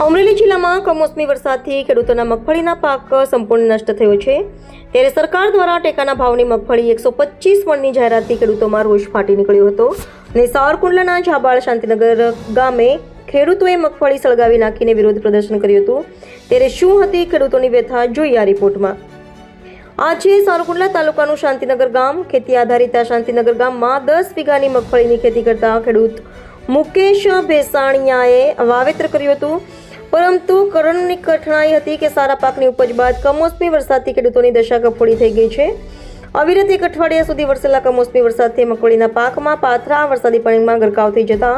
અમરેલી જિલ્લામાં કમોસમી વરસાદથી ખેડૂતોના મગફળીના પાક સંપૂર્ણ નષ્ટ થયો છે. ત્યારે સરકાર દ્વારા ટેકાના ભાવની મગફળી એકસો પચીસ મણની જાહેરાતથી ખેડૂતોમાં રોષ ફાટી નીકળ્યો હતો અને સાવરકુંડલાના ઝાબાળ શાંતિનગર ગામે ખેડૂતોએ મગફળી સળગાવી નાખીને વિરોધ પ્રદર્શન કર્યું હતું. ત્યારે શું હતી ખેડૂતોની વ્યથા જોઈએ આ રિપોર્ટમાં. આજે સાવરકુંડલા તાલુકાનું શાંતિનગર ગામ, ખેતી આધારિત આ શાંતિનગર ગામમાં દસ વીઘાની મગફળીની ખેતી કરતા ખેડૂત મુકેશ ભેસાણીયાએ વાવેતર કર્યું હતું. પરંતુ કરણની કઠણાઈ હતી કે સારા પાકની ઉપજ બાદ કમોસમી વરસાદથી ખેડૂતોની દશા કફોડી થઈ ગઈ છે. અવિરત એક અઠવાડિયા સુધી વરસેલા કમોસમી વરસાદથી મગફળીના પાકમાં પાથરા, વરસાદી પાણીમાં ગરકાવ થઈ જતા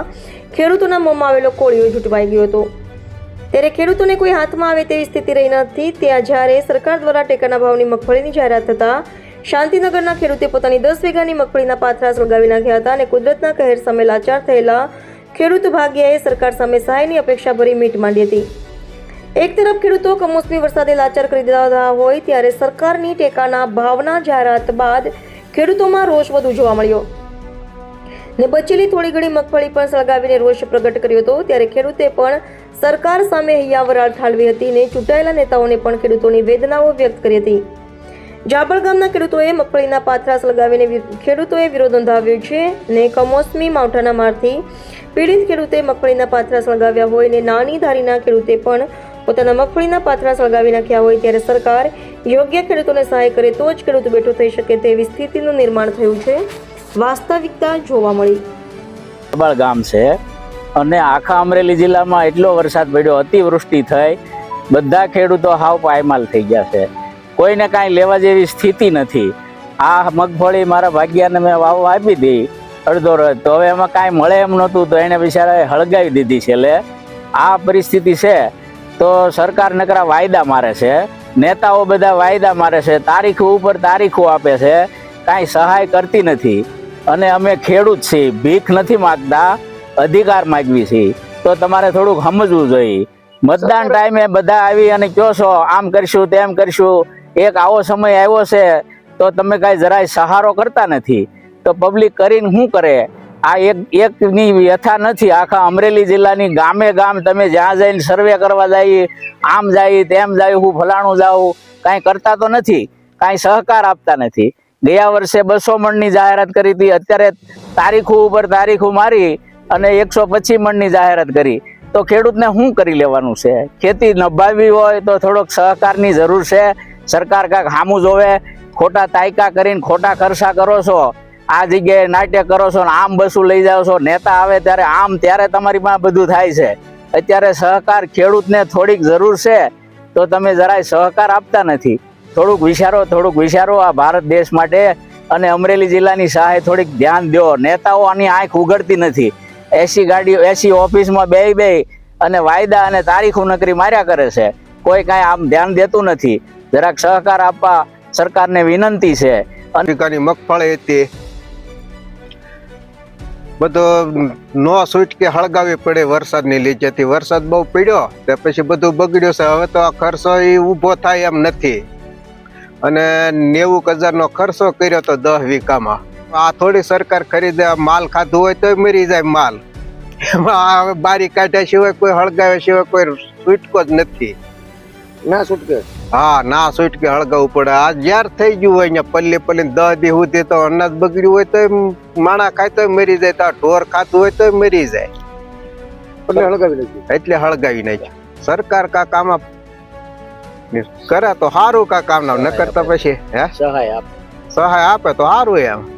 ખેડૂતોના મોંમાં આવેલો કોળીઓ ઝૂંટવાઈ ગયો હતો. ત્યારે ખેડૂતોને કોઈ હાથમાં આવે તેવી સ્થિતિ રહી નથી. ત્યાં જ્યારે સરકાર દ્વારા ટેકાના ભાવની મગફળીની જાહેરાત થતાં શાંતિનગરના ખેડૂતે પોતાની દસ વીઘાની મગફળીના પાથરા સળગાવી નાખ્યા હતા અને કુદરતના કહેર સામે લાચાર થયેલા ખેડૂત ભાગ્યાએ સરકાર સામે સહાયની અપેક્ષા ભરી મીટ માંડી હતી. એક તરફ ખેડૂતો કમોસમી વરસાદે લાચાર કરી દીધા હોય ત્યારે સરકારની ટેકાના ભાવના જાહેરાત બાદ ખેડૂતોમાં રોષ વધુ જોવા મળ્યો. ને બચેલી થોડી ઘણી મગફળી પણ સળગાવીને રોષ પ્રગટ કર્યો હતો ત્યારે ખેડૂતે પણ સરકાર સામે હૈયાવરાળ ઠાલવી હતી ને ચૂંટાયેલા નેતાઓને પણ ખેડૂતોની વેદનાઓ વ્યક્ત કરી હતી. જાબળ ગામના ખેડૂતોએ મગફળીના પાથરાસ લગાવીને ખેડૂતોએ વિરોધ નોંધાવ્યો છે ને કમોસમી માવઠાના મારથી પીડિત ખેડૂતે મગફળીના પાથરા લગાવ્યા હોય ને નાની ધારીના ખેડૂતે પણ પોતાના મગફળીના પાથરા સળગાવી નાખ્યા હોય ત્યારે સરકાર યોગ્ય ખેડૂતોને સહાય કરે તો જ ખેડૂત બેઠો થઈ શકે તેવી સ્થિતિનું નિર્માણ થયું છે. વાસ્તવિકતા જોવા મળી. પ્રબળ ગામ છે અને આખા અમરેલી જિલ્લામાં એટલો વરસાદ પડ્યો, અતિવૃષ્ટિ થઈ. બધા ખેડૂતો હાવ પાયમાલ થઈ ગયા છે. કોઈને કાંઈ લેવા જેવી સ્થિતિ નથી. આ મગફળી મારા ભાગ્યાને મેં વાવવા આપી હતી અડધો રથ તો હવે એમાં કાંઈ મળે એમ નહોતું તો એને બિચારાએ હળગાવી દીધી છે. એટલે આ પરિસ્થિતિ છે તો સરકાર નકરા વાયદા મારે છે નેતાઓ બધા વાયદા મારે છે તારીખો ઉપર તારીખો આપે છે કાંઈ સહાય કરતી નથી. અને અમે ખેડૂત છીએ ભીખ નથી માગતા અધિકાર માગવી છીએ. તો તમારે થોડુંક સમજવું જોઈએ. મતદાન ટાઈમે બધા આવી અને કહો છો આમ કરશું તેમ કરશું એક આવો સમય આવ્યો છે, તો તમે કાંઈ જરાય સહારો કરતા નથી. તો પબ્લિક કરીને શું કરે? આ એક, એકની વ્યથા નથી. આખા અમરેલી જિલ્લાની ગામે ગામ તમે જ્યાં જઈને સર્વે કરવા જાય, આમ જાય, તેમ જાય, હું ફલાણું જાઉં, કાંઈ કરતા તો નથી. કાંઈ સહકાર આપતા નથી. ગયા વર્ષે બસો મણની જાહેરાત કરી હતી. અત્યારે તારીખો ઉપર તારીખો મારી અને એકસો પચીસ મણની જાહેરાત કરી. તો ખેડૂતને શું કરી લેવાનું છે? ખેતી નભાવી હોય તો થોડોક સહકારની જરૂર છે. સરકાર કાંઈક હામું જોવે, ખોટા તાયકા કરીને ખોટા ખર્ચા કરો છો, આ જગ્યાએ નાટ્ય કરો છો ને આમ બસું લઈ જાઓ છો, નેતા આવે ત્યારે આમ ત્યારે તમારી પાસે બધું થાય છે. અત્યારે સહકાર ખેડૂતને થોડીક જરૂર છે, તો તમે જરાય સહકાર આપતા નથી. થોડુંક વિચારો થોડુંક વિચારો આ ભારત દેશ માટે અને અમરેલી જિલ્લાની સહાય થોડીક ધ્યાન દો. નેતાઓ આની આંખ ઉગડતી નથી. એસી ગાડીઓ, એસી ઓફિસમાં બે બે અને વાયદા અને તારીખો નકરી માર્યા કરે છે. કોઈ કાંઈ આમ ધ્યાન દેતું નથી. જરાક સહકાર આપવા સરકારને વિનંતી છે. અને વીઘાની મગફળી હતી. બધો નો કે હળગાવી પડે વરસાદની લીધેથી વરસાદ બહુ પડ્યો તે પછી બધું બગડ્યું છે. હવે તો આ ખર્ચો એ ઊભો થાય એમ નથી. અને નેવું હજારનો ખર્ચો કર્યો તો દસ વીઘામાં. આ થોડી સરકાર ખરીદે માલ ખાધું હોય તોય મરી જાય માલ. આ બારી કાઢ્યા સિવાય કોઈ હળગાવ્યા સિવાય કોઈ છૂટકો જ નથી. ના છૂટકે હા ના છૂટકે હળગાવું પડે. આ જ્યાર થઈ ગયું હોય અહીંયા પલ્લે પલ્લે દસ દી સુધી તો અનાજ બગડ્યું હોય તો માણા ખાય તો મરી જાય તો ઢોર ખાતું હોય તો મરી જાય. એટલે હળગાવી નાખ્યું. એટલે હળગાવી નાખ્યું. સરકાર કા કામ આપ- કરે તો સારું કા કામ ના ન કરતા પછી હે? સહાય આપે. સહાય આપે તો સારું એમ.